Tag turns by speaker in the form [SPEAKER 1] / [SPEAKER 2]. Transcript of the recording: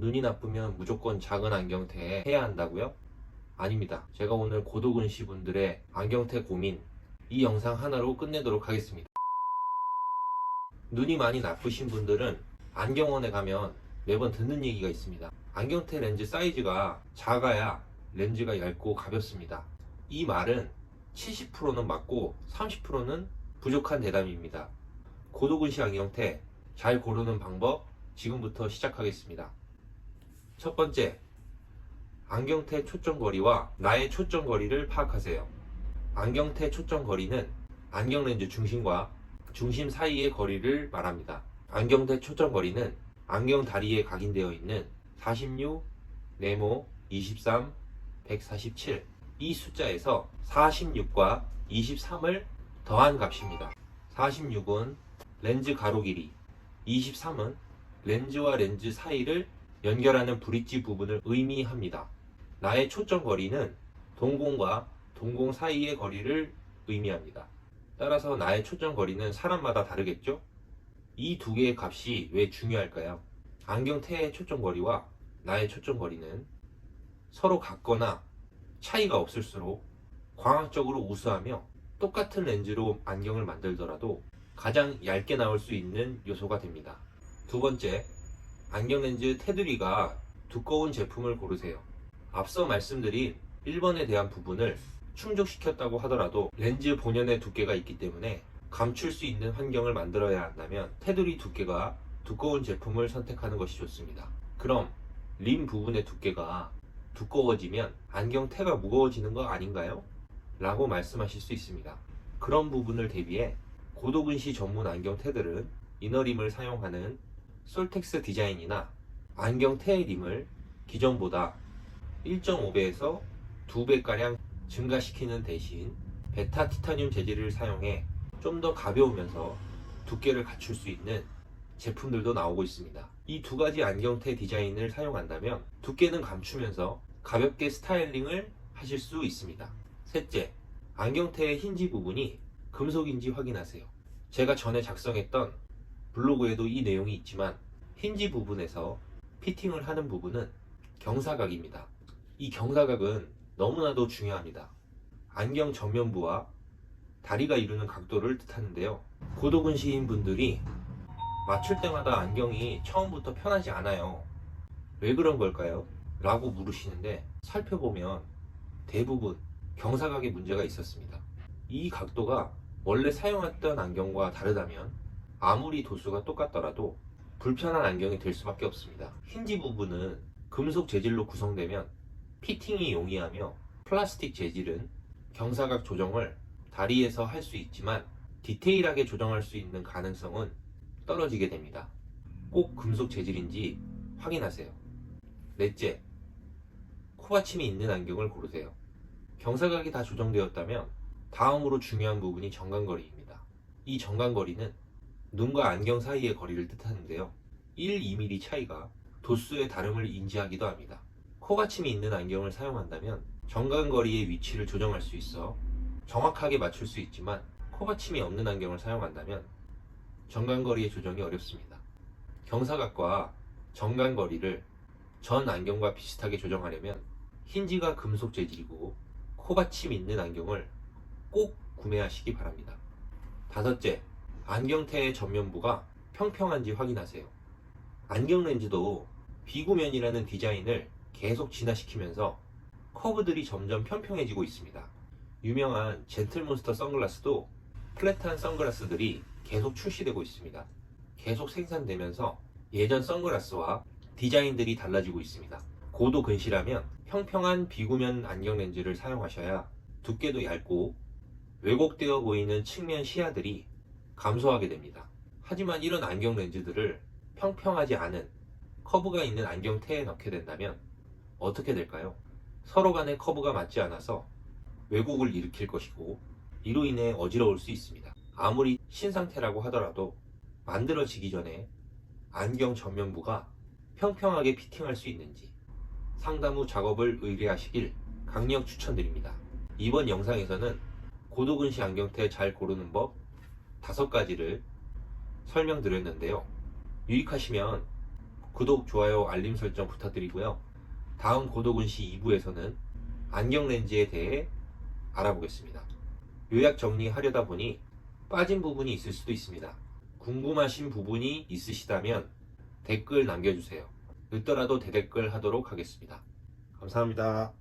[SPEAKER 1] 눈이 나쁘면 무조건 작은 안경테에 해야 한다고요? 아닙니다. 제가 오늘 고도근시 분들의 안경테 고민 이 영상 하나로 끝내도록 하겠습니다. 눈이 많이 나쁘신 분들은 안경원에 가면 매번 듣는 얘기가 있습니다. 안경테 렌즈 사이즈가 작아야 렌즈가 얇고 가볍습니다. 이 말은 70%는 맞고 30%는 부족한 대답입니다. 고도근시 안경테 잘 고르는 방법 지금부터 시작하겠습니다. 첫 번째, 안경테 초점거리와 나의 초점거리를 파악하세요. 안경테 초점거리는 안경 렌즈 중심과 중심 사이의 거리를 말합니다. 안경테 초점거리는 안경 다리에 각인되어 있는 46, 네모, 23, 147. 이 숫자에서 46과 23을 더한 값입니다. 46은 렌즈 가로 길이, 23은 렌즈와 렌즈 사이를 연결하는 브릿지 부분을 의미합니다. 나의 초점 거리는 동공과 동공 사이의 거리를 의미합니다. 따라서 나의 초점 거리는 사람마다 다르겠죠? 이 두 개의 값이 왜 중요할까요? 안경테의 초점 거리와 나의 초점 거리는 서로 같거나 차이가 없을수록 광학적으로 우수하며 똑같은 렌즈로 안경을 만들더라도 가장 얇게 나올 수 있는 요소가 됩니다. 두 번째, 안경 렌즈 테두리가 두꺼운 제품을 고르세요. 앞서 말씀드린 1번에 대한 부분을 충족시켰다고 하더라도 렌즈 본연의 두께가 있기 때문에 감출 수 있는 환경을 만들어야 한다면 테두리 두께가 두꺼운 제품을 선택하는 것이 좋습니다. 그럼 림 부분의 두께가 두꺼워지면 안경테가 무거워지는 거 아닌가요? 라고 말씀하실 수 있습니다. 그런 부분을 대비해 고도근시 전문 안경테들은 이너림을 사용하는 솔텍스 디자인이나 안경테의 림을 기존보다 1.5배에서 2배가량 증가시키는 대신 베타 티타늄 재질을 사용해 좀 더 가벼우면서 두께를 갖출 수 있는 제품들도 나오고 있습니다. 이 두 가지 안경테 디자인을 사용한다면 두께는 감추면서 가볍게 스타일링을 하실 수 있습니다. 셋째, 안경테의 힌지 부분이 금속인지 확인하세요. 제가 전에 작성했던 블로그에도 이 내용이 있지만 힌지 부분에서 피팅을 하는 부분은 경사각입니다. 이 경사각은 너무나도 중요합니다. 안경 전면부와 다리가 이루는 각도를 뜻하는데요. 고도근시인 분들이 맞출 때마다 안경이 처음부터 편하지 않아요. 왜 그런 걸까요? 라고 물으시는데 살펴보면 대부분 경사각에 문제가 있었습니다. 이 각도가 원래 사용했던 안경과 다르다면 아무리 도수가 똑같더라도 불편한 안경이 될 수밖에 없습니다. 힌지 부분은 금속 재질로 구성되면 피팅이 용이하며 플라스틱 재질은 경사각 조정을 다리에서 할 수 있지만 디테일하게 조정할 수 있는 가능성은 떨어지게 됩니다. 꼭 금속 재질인지 확인하세요. 넷째, 코받침이 있는 안경을 고르세요. 경사각이 다 조정되었다면 다음으로 중요한 부분이 정간거리입니다. 이 정간거리는 눈과 안경 사이의 거리를 뜻하는데요. 1, 2mm 차이가 도수의 다름을 인지하기도 합니다. 코받침이 있는 안경을 사용한다면 정간거리의 위치를 조정할 수 있어 정확하게 맞출 수 있지만 코받침이 없는 안경을 사용한다면 정간거리의 조정이 어렵습니다. 경사각과 정간거리를 전 안경과 비슷하게 조정하려면 힌지가 금속 재질이고 코받침 있는 안경을 꼭 구매하시기 바랍니다. 다섯째, 안경테의 전면부가 평평한지 확인하세요. 안경 렌즈도 비구면이라는 디자인을 계속 진화시키면서 커브들이 점점 평평해지고 있습니다. 유명한 젠틀몬스터 선글라스도 플랫한 선글라스들이 계속 출시되고 있습니다. 계속 생산되면서 예전 선글라스와 디자인들이 달라지고 있습니다. 고도 근시라면 평평한 비구면 안경 렌즈를 사용하셔야 두께도 얇고 왜곡되어 보이는 측면 시야들이 감소하게 됩니다. 하지만 이런 안경 렌즈들을 평평하지 않은 커브가 있는 안경테에 넣게 된다면 어떻게 될까요? 서로 간의 커브가 맞지 않아서 왜곡을 일으킬 것이고 이로 인해 어지러울 수 있습니다. 아무리 신상태라고 하더라도 만들어지기 전에 안경 전면부가 평평하게 피팅할 수 있는지 상담 후 작업을 의뢰하시길 강력 추천드립니다. 이번 영상에서는 고도근시 안경테 잘 고르는 법 다섯 가지를 설명드렸는데요. 유익하시면 구독, 좋아요, 알림 설정 부탁드리고요. 다음 고독은 시 2부에서는 안경 렌즈에 대해 알아보겠습니다. 요약 정리하려다 보니 빠진 부분이 있을 수도 있습니다. 궁금하신 부분이 있으시다면 댓글 남겨주세요. 늦더라도 대댓글 하도록 하겠습니다. 감사합니다.